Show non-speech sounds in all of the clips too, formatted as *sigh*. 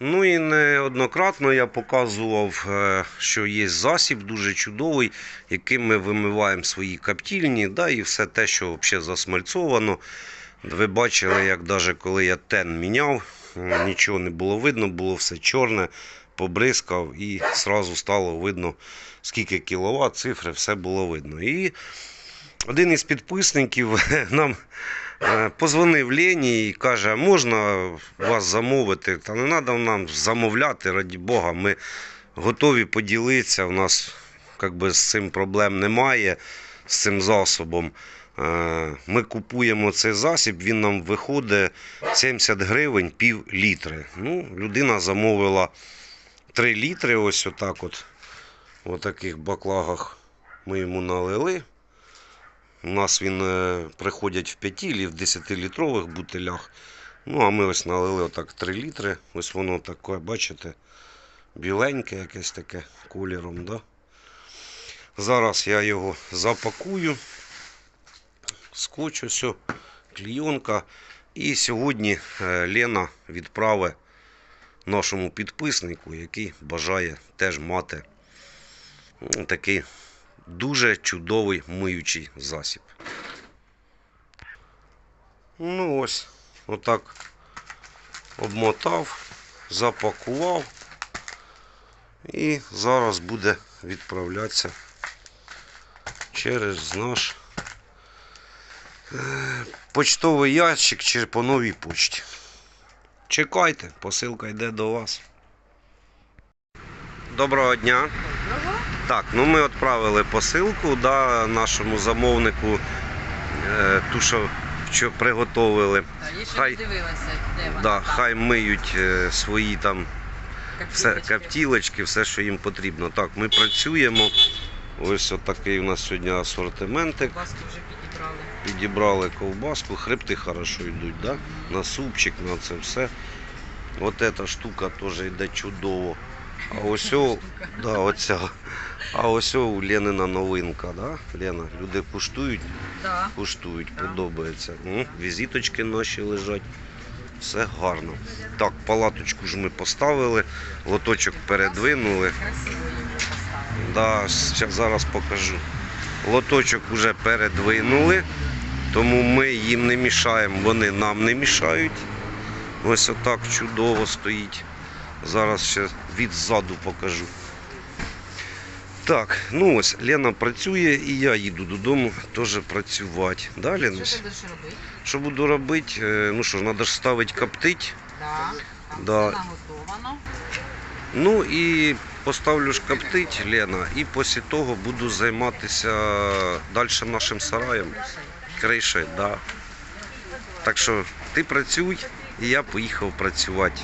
Ну і неоднократно я показував, е, що є засіб дуже чудовий, яким ми вимиваємо свої каптільні, да, і все те, що взагалі засмальцовано. Ви бачили, як навіть коли я тен міняв, нічого не було видно, було все чорне, побризкав і одразу стало видно, скільки кіловат, цифри, все було видно. І один із підписників *laughs* нам Позвонив Лені і каже, «А можна вас замовити? Та не треба нам замовляти, раді Бога. Ми готові поділитися. У нас як би, з цим проблем немає, з цим засобом. Е, Ми купуємо цей засіб, він нам виходить 70 гривень пів літри. Ну, людина замовила 3 літри, ось отак от. В таких баклагах ми йому налили. У нас він е, приходять в 5 і в 10-літрових бутилях. Ну, а ми ось налили отак 3 літри. Ось воно таке, бачите, біленьке якесь таке кольором. Да? Зараз я його запакую, скотч, ось, клійонка. І сьогодні е, Лена відправить нашому підписнику, який бажає теж мати такий дуже чудовий миючий засіб. Ну ось, отак обмотав, запакував і зараз буде відправлятися через наш е, почтовий ящик чи по новій почті. Чекайте, посилка йде до вас. Доброго дня. Так, ну ми відправили посилку да, нашому замовнику, е, ту, що, що приготовили. Так, я ще Хай- дивилася, де вона. Да, хай миють е, свої там все, каптілочки, все, що їм потрібно. Так, ми працюємо. Ось отакий у нас сьогодні асортиментик. Баску вже підібрали. Підібрали ковбаску, хребти хорошо йдуть, да? на супчик, на це все. От ця штука теж йде чудово. А ось о, да, оця. А ось у Ленина новинка, да? Лена, люди куштують, Да. куштують, Да. подобається. М, Візиточки наші лежать. Все гарно. Так, палаточку ж ми поставили, лоточок передвинули. Красиво його поставили. Да, щас- зараз покажу. Лоточок вже передвинули, тому ми їм не мішаємо, вони нам не мішають. Ось отак чудово стоїть. Зараз ще відзаду покажу. Так, ну ось Лена працює і я їду додому теж працювати. Да, Що ти будеш робити? Що буду робити? Е, Ну що ж, треба ж ставити коптить. Да. Там Да. все наготовано. Ну і поставлю ж коптить Лена, і після того буду займатися далі нашим сараєм. Кришею, да. Так що ти працюй, і я поїхав працювати.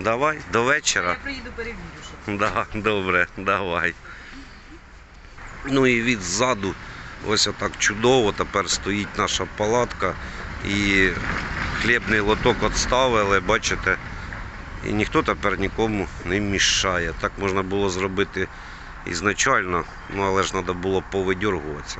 Давай, до вечора. Я приїду перевірю, що Да, добре, давай. Ну і від ззаду, ось отак чудово тепер стоїть наша палатка. І хлібний лоток відставили, бачите. І ніхто тепер нікому не мішає. Так можна було зробити ізначально, ну але ж треба було повидьоргуватися.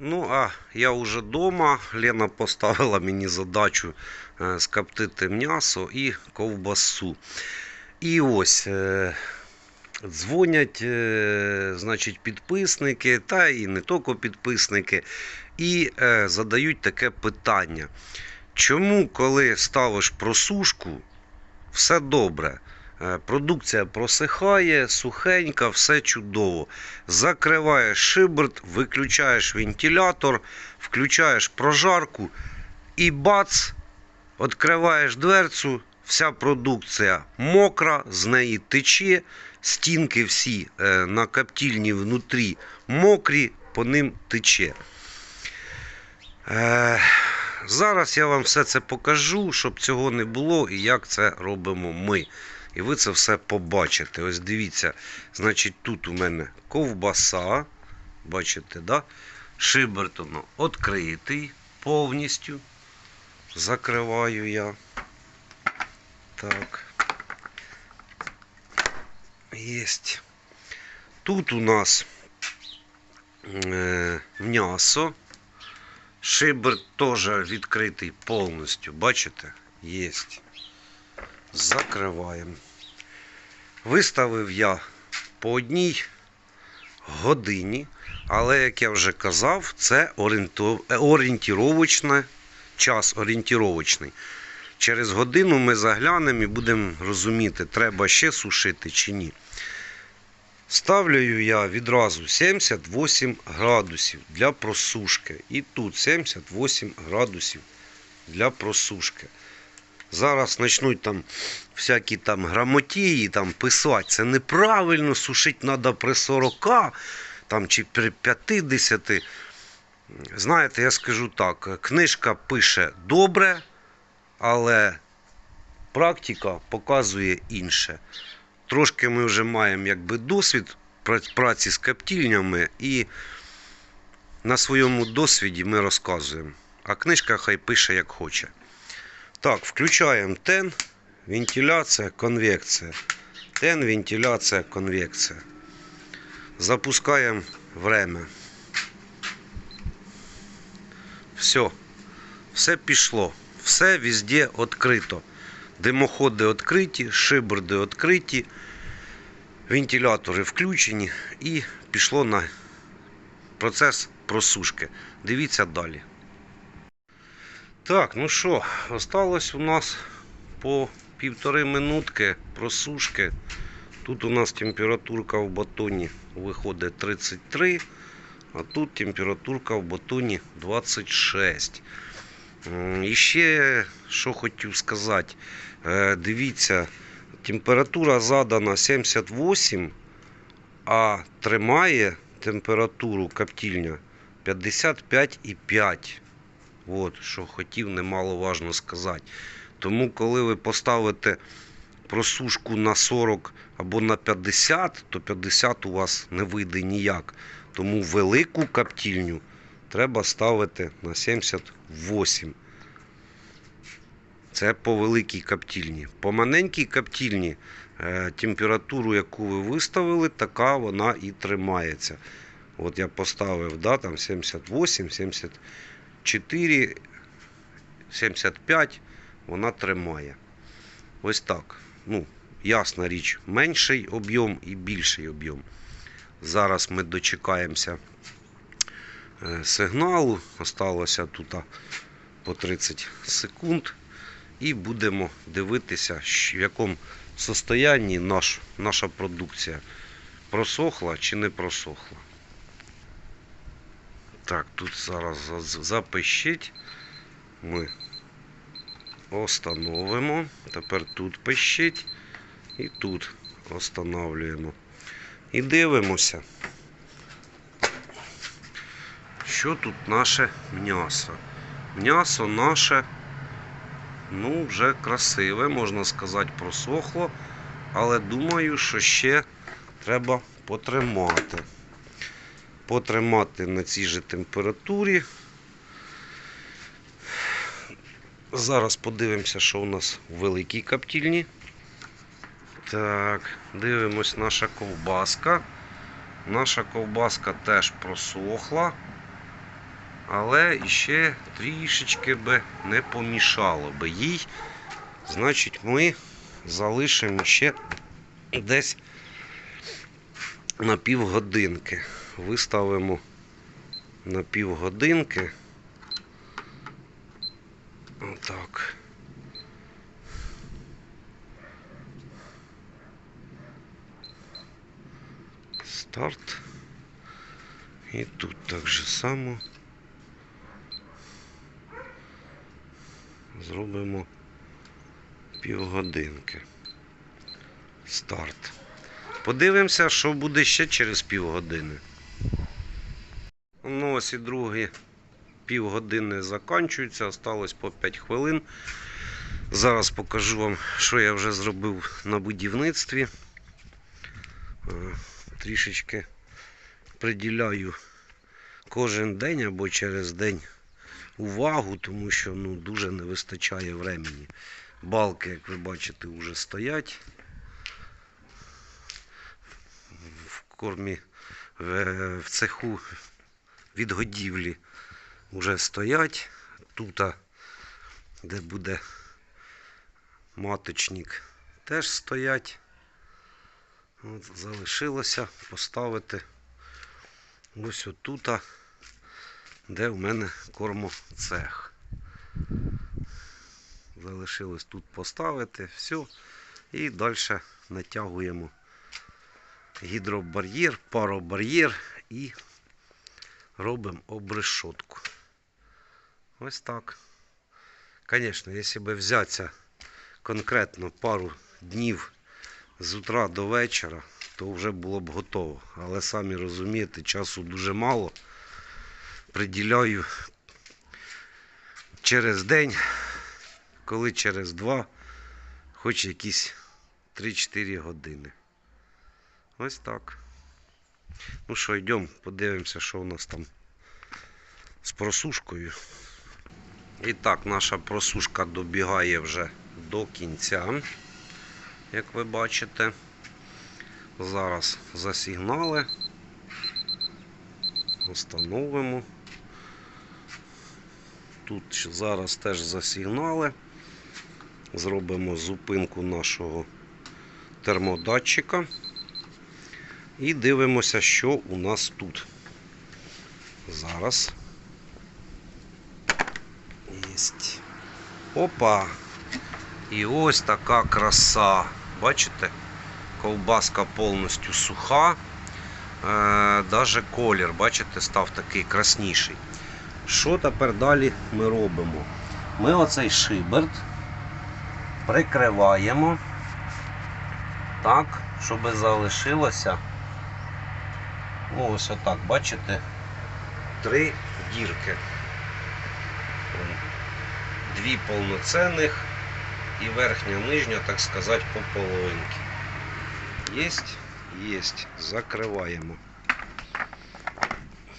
Ну, а я вже вдома. Лена поставила мені задачу е, скоптити м'ясо і ковбасу. І ось е, дзвонять, е, значить, підписники, та і не тільки підписники, і задають таке питання. Чому, коли ставиш просушку, все добре? Е, Продукція просихає, сухенька, все чудово. Закриваєш шиберт, виключаєш вентилятор, включаєш прожарку і бац, відкриваєш дверцю, вся продукція мокра, з неї тече, стінки всі е, на коптільні внутрі мокрі, по ним тече. Зараз я вам все це покажу, щоб цього не було і як це робимо ми. І ви це все побачите. Ось дивіться, значить, тут у мене ковбаса. Бачите, да? Шибертоно відкритий повністю. Закриваю я. Так. Єсть. Тут у нас е, м'ясо. Шибер теж відкритий повністю, бачите? Єсть. Закриваємо. Виставив я по одній годині, але, як я вже казав, це орієнтіровочне, час орієнтіровочний. Через годину ми заглянемо і будемо розуміти, треба ще сушити чи ні. Ставлю я відразу 78 градусів для просушки. І тут 78 градусів для просушки. Зараз почнуть там всякі там грамотії там писати. Це неправильно, сушити треба при 40 там, чи при 50. Знаєте, я скажу так, книжка пише добре, але практика показує інше. Трошки ми вже маємо якби досвід праці з каптільнями і на своєму досвіді ми розказуємо. А книжка хай пише як хоче. Так, включаємо тен, вентиляція, конвекція. Тен, вентиляція, конвекція. Запускаємо время. Все. Все пішло. Все везде відкрито. Димоходи відкриті, шиборди відкриті, вентилятори включені і пішло на процес просушки. Дивіться далі. Так, ну що, осталось у нас по півтори минутки просушки. Тут у нас температурка в батоні виходить 33, а тут температурка в батоні 26. І ще що хотів сказати. Е, Дивіться, температура задана 78, а тримає температуру коптільня 55,5. От, що хотів немаловажно сказати. Тому, коли ви поставите просушку на 40 або на 50, то 50 у вас не вийде ніяк. Тому велику коптільню треба ставити на 78. Це по великій коптільні. По маленькій коптільні е, температуру, яку ви виставили, така вона і тримається. От я поставив да, там 78, 74, 75, вона тримає. Ось так. Ну, ясна річ, менший об'єм і більший об'єм. Зараз ми дочекаємося сигналу. Осталося тут по 30 секунд. І будемо дивитися, в якому состоянні наш, наша продукція просохла чи не просохла. Так, тут зараз за- запищить. Ми остановимо. Тепер тут пищить. І тут останавлюємо. І дивимося, що тут наше м'ясо. М'ясо наше, ну, вже красиве, можна сказати, просохло. Але думаю, що ще треба потримати. Потримати на цій же температурі. Зараз подивимося, що у нас у великій коптільні. Так, дивимось наша ковбаска. Наша ковбаска теж просохла, але ще трішечки би не помішало би їй. Значить, ми залишимо ще десь на півгодинки. Виставимо на півгодинки. Отак. Старт. І тут так же само зробимо півгодинки. Старт. Подивимося, що буде ще через півгодини. Ну, ось і другі півгодини закінчуються, осталось по 5 хвилин. Зараз покажу вам, що я вже зробив на будівництві. Е, Трішечки приділяю кожен день або через день увагу, тому що ну, дуже не вистачає времени. Балки, як ви бачите, вже стоять. В кормі в, в цеху відгодівлі вже стоять. Тут, де буде маточник теж стоять. От, залишилося поставити ось отута, де в мене кормоцех. Залишилось тут поставити, все. І далі натягуємо гідробар'єр, паробар'єр і робимо обрешотку. Ось так. Звісно, якщо би взятися конкретно пару днів з утра до вечора, то вже було б готово. Але самі розумієте, часу дуже мало. Приділяю через день, коли через два, хоч якісь 3-4 години. Ось так. Ну що, йдемо, подивимося, що у нас там з просушкою. І так, наша просушка добігає вже до кінця, як ви бачите. Зараз засігнали. Установимо. Тут зараз теж засігнали. Зробимо зупинку нашого термодатчика. І дивимося, що у нас тут. Зараз. Єсть. Опа! І ось така краса. Бачите? Ковбаска повністю суха. Е, даже колір, бачите, став такий красніший. Що тепер далі ми робимо? Ми оцей шиберт прикриваємо так, щоб залишилося. Ось отак, бачите? Три дірки. Дві повноцінних і верхня, нижня, так сказати, по половинки. Єсть? Єсть. Закриваємо.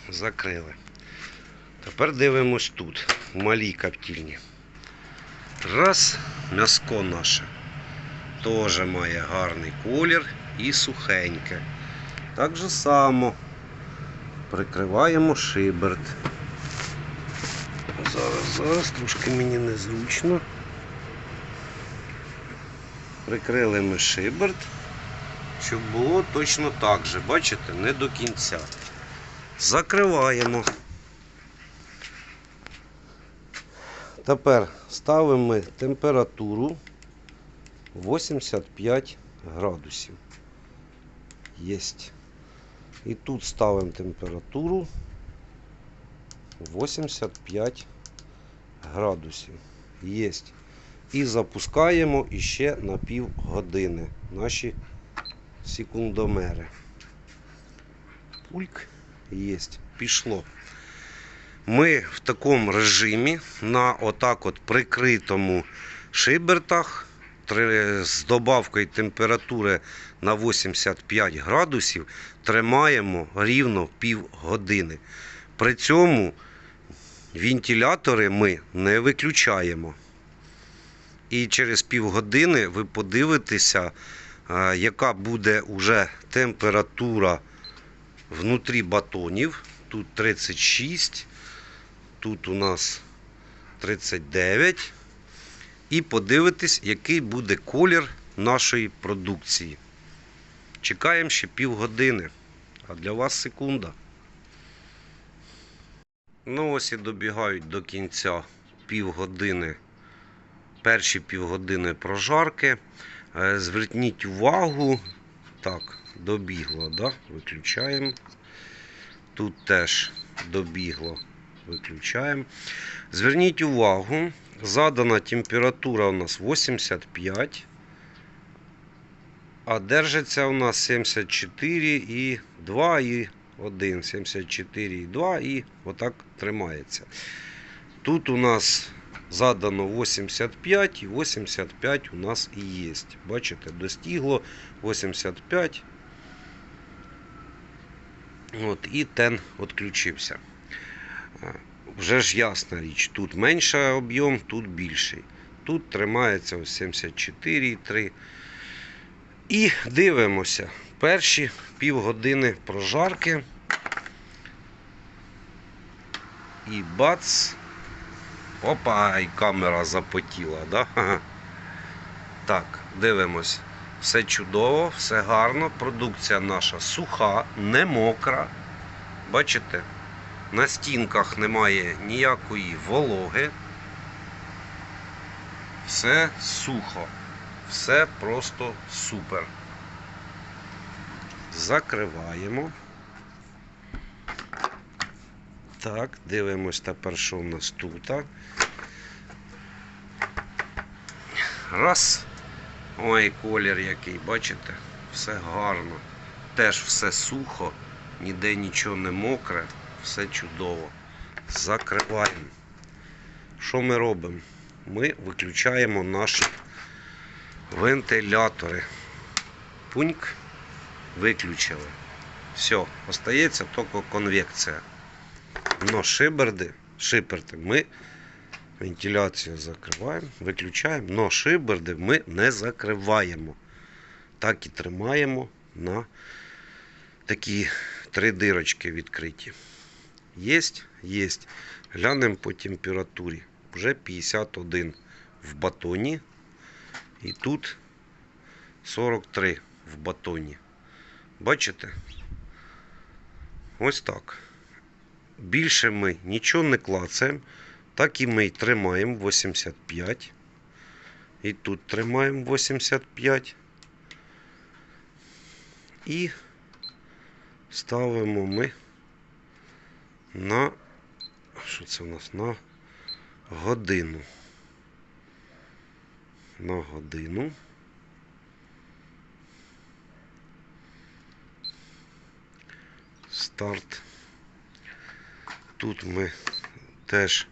Закрили. Тепер дивимось тут, в малій коптільні. Раз, м'яско наше. Теж має гарний колір і сухеньке. Так же само прикриваємо шиберт. Зараз, зараз трошки мені незручно. Прикрили ми шиберт, щоб було точно так же, бачите, не до кінця. Закриваємо. Тепер ставимо ми температуру 85 градусів. Єсть. І тут ставимо температуру 85 градусів. Єсть. І запускаємо іще на пів години наші секундомери. Пульк єсть. Пішло. Ми в такому режимі на отак от прикритому шибертах з добавкою температури на 85 градусів тримаємо рівно пів години. При цьому вентилятори ми не виключаємо. І через півгодини ви подивитеся, е, яка буде уже температура внутрі батонів. Тут 36, тут у нас 39. І подивитесь, який буде колір нашої продукції. Чекаємо ще півгодини, а для вас секунда. Ну ось і добігають до кінця півгодини, перші півгодини прожарки. Е, Зверніть увагу, так, добігло, да? виключаємо. Тут теж добігло, виключаємо. Зверніть увагу, задана температура у нас 85, а держиться у нас 74 і 2 і 1, 74 і 2 і отак тримається. Тут у нас задано 85 і 85 у нас і є. Бачите, достигло 85. От, і тен відключився. Вже ж ясна річ, тут менший об'єм, тут більший. Тут тримається ось 74,3. І дивимося. Перші півгодини прожарки. І бац. Опа, і камера запотіла, да? *laughs* Так, дивимось. Все чудово, все гарно. Продукція наша суха, не мокра. Бачите? На стінках немає ніякої вологи. Все сухо. Все просто супер. Закриваємо. Так, дивимось тепер, що в нас тут. Раз. Ой, колір який, бачите? Все гарно. Теж все сухо, ніде нічого не мокре, все чудово. Закриваємо. Що ми робимо? Ми виключаємо наші вентилятори. Пуньк виключили. Все, остається тільки конвекція. Но шиберди, шиперти ми вентиляцію закриваємо, виключаємо, но шиберди ми не закриваємо. Так і тримаємо на такі три дирочки відкриті. Єсть? Єсть. Глянемо по температурі. Вже 51 в батоні. І тут 43 в батоні. Бачите? Ось так. Більше ми нічого не клацаємо. Так і ми тримаємо 85. І тут тримаємо 85. І ставимо ми на що це у нас? На годину. На годину. Старт. Тут ми теж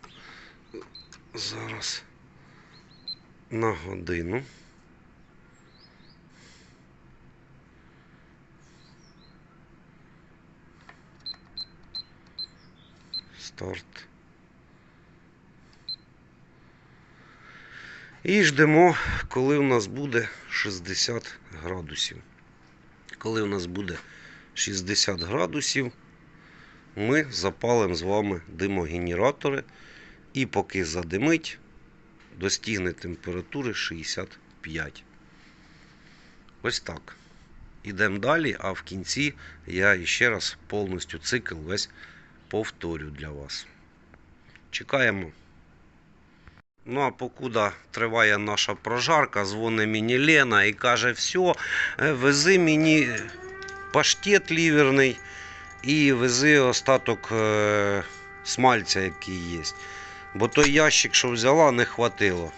зараз на годину. Старт. І ждемо, коли у нас буде 60 градусів. Коли у нас буде 60 градусів, ми запалимо з вами димогенератори і поки задимить, достигне температури 65. Ось так. Ідемо далі, а в кінці я ще раз повністю цикл весь повторю для вас. Чекаємо. Ну, а покуда триває наша прожарка, дзвонить мені Лена і каже, все, вези мені паштет ліверний і вези остаток е, смальця, який є. Бо той ящик, що взяла, не хватило.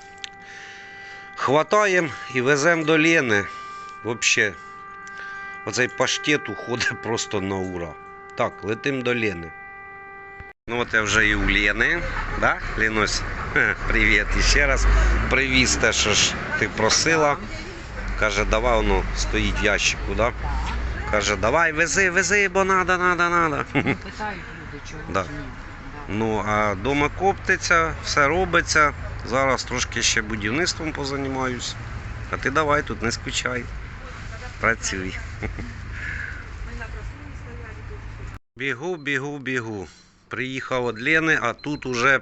Хватаємо і веземо до Лени. Взагалі, оцей паштет уходить *laughs* просто на ура. Так, летим до Лени. Ну от я вже і у Лени. Да, Ленусь? Хе, Привіт ще раз. Привіз те, що ж ти просила. Каже, давай воно стоїть в ящику, да? Каже, давай, вези, вези, бо надо, надо, надо. *laughs* Питають люди, чого Да. Да. Ну, а дома коптиться, все робиться. Зараз трошки ще будівництвом позанімаюсь. А ти давай тут не скучай. Працюй. *laughs* Бігу, бігу, бігу. Приїхав від Лени, а тут уже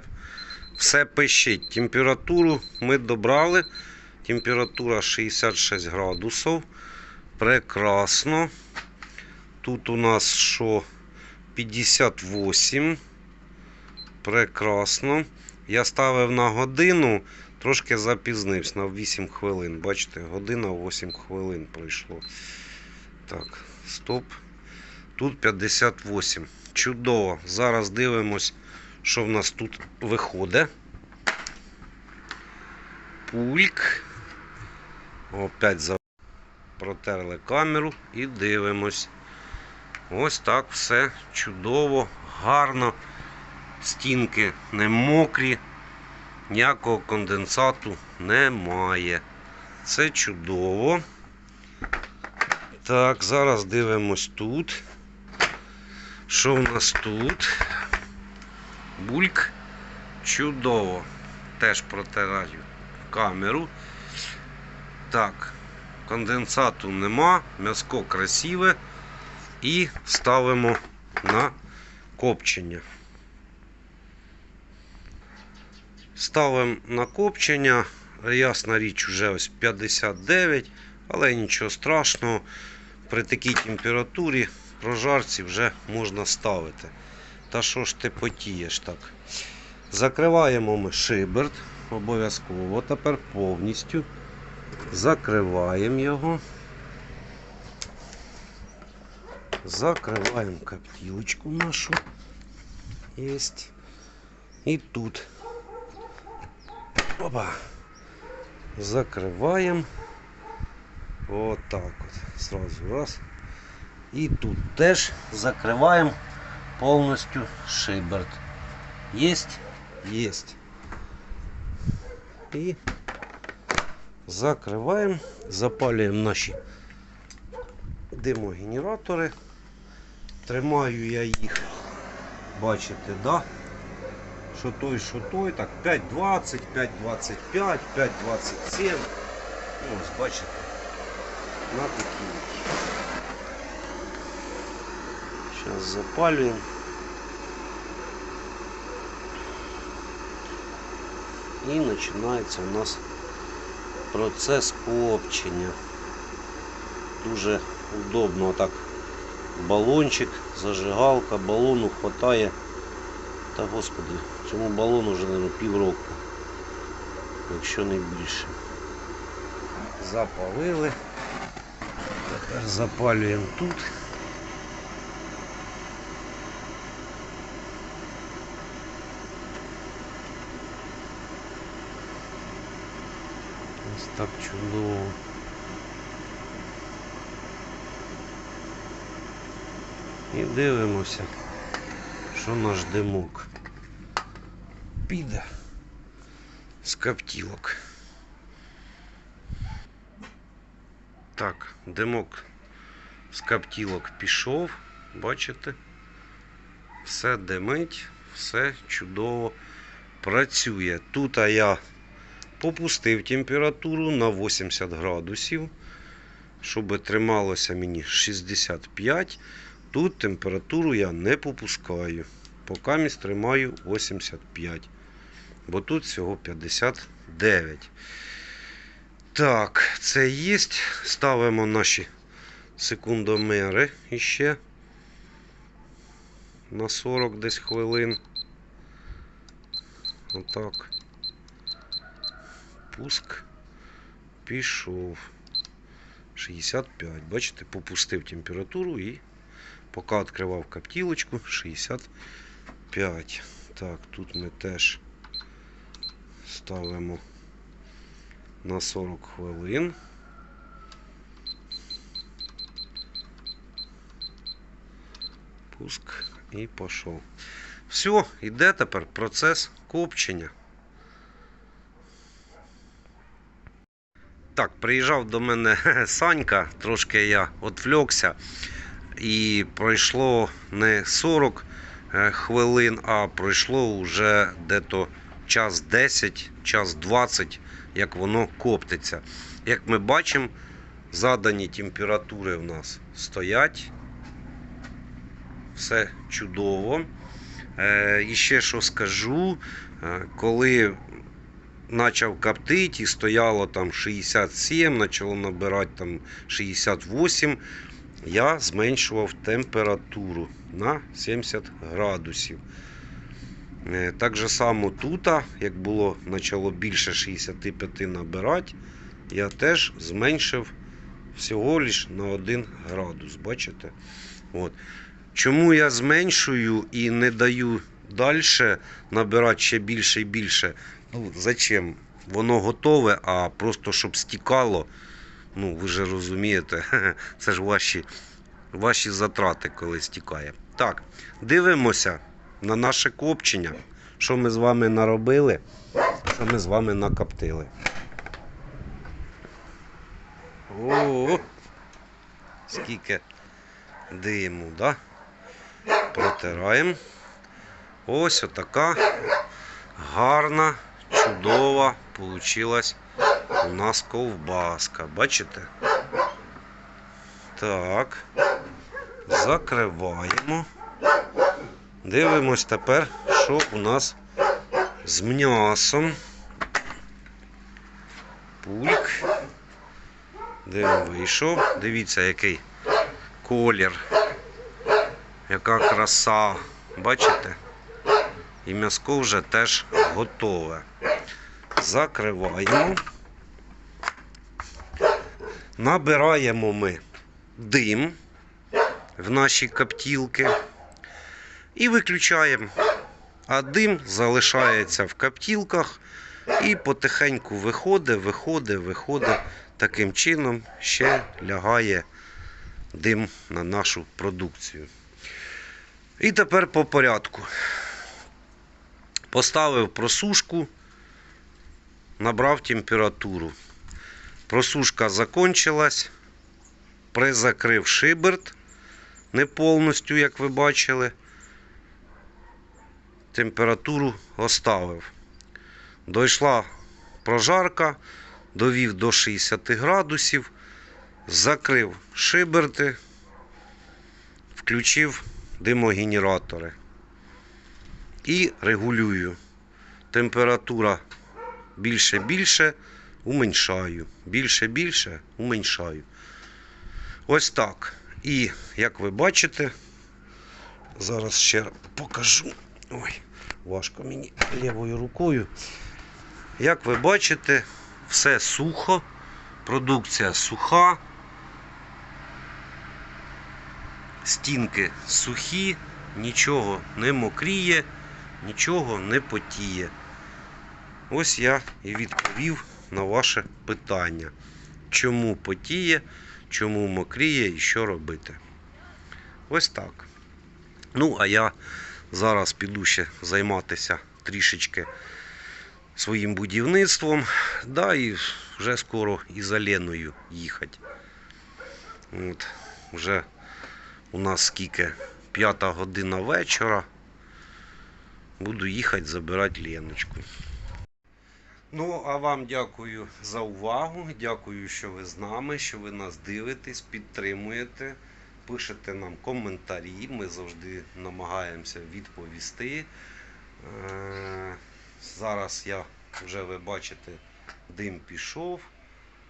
все пищить. Температуру ми добрали. Температура 66 градусів. Прекрасно. Тут у нас що 58. Прекрасно. Я ставив на годину, трошки запізнився на 8 хвилин. Бачите, година 8 хвилин пройшло. Так, стоп. Тут 58. Чудово. Зараз дивимось, що в нас тут виходить. Пульк. Опять за... протерли камеру і дивимось. Ось так все чудово, гарно. Стінки не мокрі, ніякого конденсату немає. Це чудово. Так, зараз дивимось тут. Що в нас тут? Бульк. Чудово. Теж протираю камеру. Так, конденсату нема, м'яско красиве. І ставимо на копчення. Ставимо на копчення. ясна річ, вже ось 59, але нічого страшного. При такій температурі прожарці вже можна ставити. Та що ж ти потієш так? Закриваємо ми шиберт. Обов'язково тепер повністю. Закриваємо його. Закриваємо коптілочку нашу. Єсть. І тут. Опа. Закриваємо. Вот так от. Сразу раз. І тут теж закриваємо повністю шиберт. Єсть? Єсть. І закриваємо, запалюємо наші димогенератори. Тримаю я їх, бачите, да? Що той, що той, так, 5.20, 5.25, 5.27. Ну, Ось, бачите, на такі. Запалюємо. І починається у нас процес копчення. Дуже удобно так балончик, зажигалка, балону хватає. Та господи, цьому балону вже, мабуть, півроку, якщо не більше. Запалили. Тепер запалюємо тут. Ось чудово. І дивимося, що наш димок піде з коптілок. Так, димок з коптілок пішов, бачите? Все димить, все чудово працює. Тут я попустив температуру на 80 градусів, щоб трималося мені 65. Тут температуру я не попускаю. Поки місь тримаю 85. Бо тут всього 59. Так, це є. Ставимо наші секундомери іще на 40 десь хвилин. Отак. Пуск пішов. 65. Бачите, попустив температуру і поки відкривав коптілочку 65. Так, тут ми теж ставимо на 40 хвилин. Пуск і пішов. Все, іде тепер процес копчення. Так, приїжджав до мене *laughs* Санька, трошки я відвлекся. І пройшло не 40 е, хвилин, а пройшло вже дето час 10, час 20, як воно коптиться. Як ми бачимо, задані температури в нас стоять. Все чудово. Е, і ще що скажу, е, коли почав коптити і стояло там 67, почало набирати там 68, я зменшував температуру на 70 градусів. Е, Так же само тут, як було почало більше 65 набирати, я теж зменшив всього лиш на 1 градус. Бачите? От. Чому я зменшую і не даю далі набирати ще більше і більше? Ну, зачем? Воно готове, а просто щоб стікало. Ну, ви ж розумієте, *laughs* це ж ваші, ваші затрати, коли стікає. Так, дивимося на наше копчення. Що ми з вами наробили, що ми з вами накоптили. О, скільки диму, да? Протираємо. Ось отака гарна, чудова получилась у нас ковбаска. Бачите? Так. Закриваємо. Дивимось тепер, що у нас з м'ясом. пульк. Дим вийшов. Дивіться, який колір. Яка краса. Бачите? І м'яско вже теж готове. Закриваємо. Набираємо ми дим в наші коптілки і виключаємо. А дим залишається в коптілках і потихеньку виходить, виходить, виходить. Таким чином ще лягає дим на нашу продукцію. І тепер по порядку. Поставив просушку, набрав температуру. Просушка закончилась. Призакрив шиберт не повністю, як ви бачили. Температуру оставив. Дійшла прожарка, довів до 60 градусів, закрив шиберти, включив димогенератори і регулюю. Температура більше-більше, уменьшаю. Більше-більше, уменьшаю. Ось так. І як ви бачите, зараз ще покажу. Ой, важко мені лівою рукою. Як ви бачите, все сухо, продукція суха, стінки сухі, нічого не мокріє, нічого не потіє. Ось я і відповів на ваше питання. Чому потіє, чому мокріє і що робити. Ось так. Ну, а я зараз піду ще займатися трішечки своїм будівництвом. Да, і вже скоро і за Леною їхати. От, вже у нас скільки? П'ята година вечора. Буду їхати забирати Леночку. Ну, а вам дякую за увагу. Дякую, що ви з нами, що ви нас дивитесь, підтримуєте, пишете нам коментарі. Ми завжди намагаємося відповісти. Е, Зараз я вже ви бачите, дим пішов,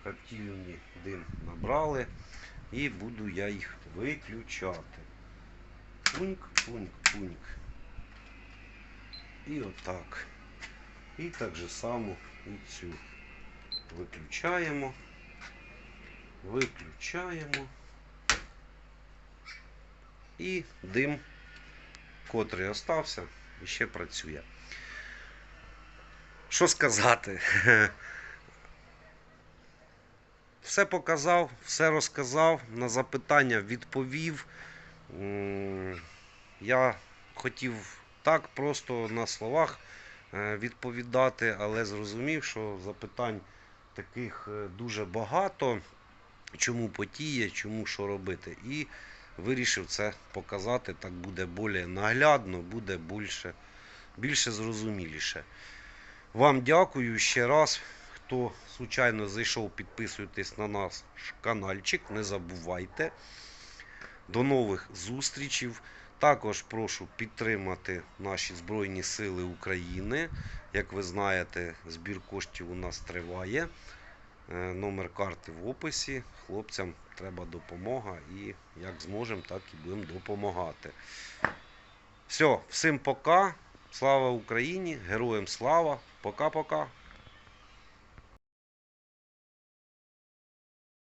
коптільні дим набрали, і буду я їх виключати. Пуньк, пуньк, пуньк. І отак. І так же само і цю виключаємо, виключаємо. І дим, котрий остався, ще працює. Що сказати? *laughs* Все показав, все розказав, на запитання відповів. Я хотів так просто на словах відповідати, але зрозумів, що запитань таких е, дуже багато. Чому потіє, чому що робити. І вирішив це показати. Так буде більш наглядно, буде більше, більше зрозуміліше. Вам дякую ще раз. Хто случайно зайшов, підписуйтесь на наш каналчик, не забувайте. До нових зустрічей. Також прошу підтримати наші Збройні Сили України. Як ви знаєте, збір коштів у нас триває. Е, Номер карти в описі. Хлопцям треба допомога і як зможемо, так і будемо допомагати. Все, всім пока. Слава Україні! Героям слава! Пока-пока!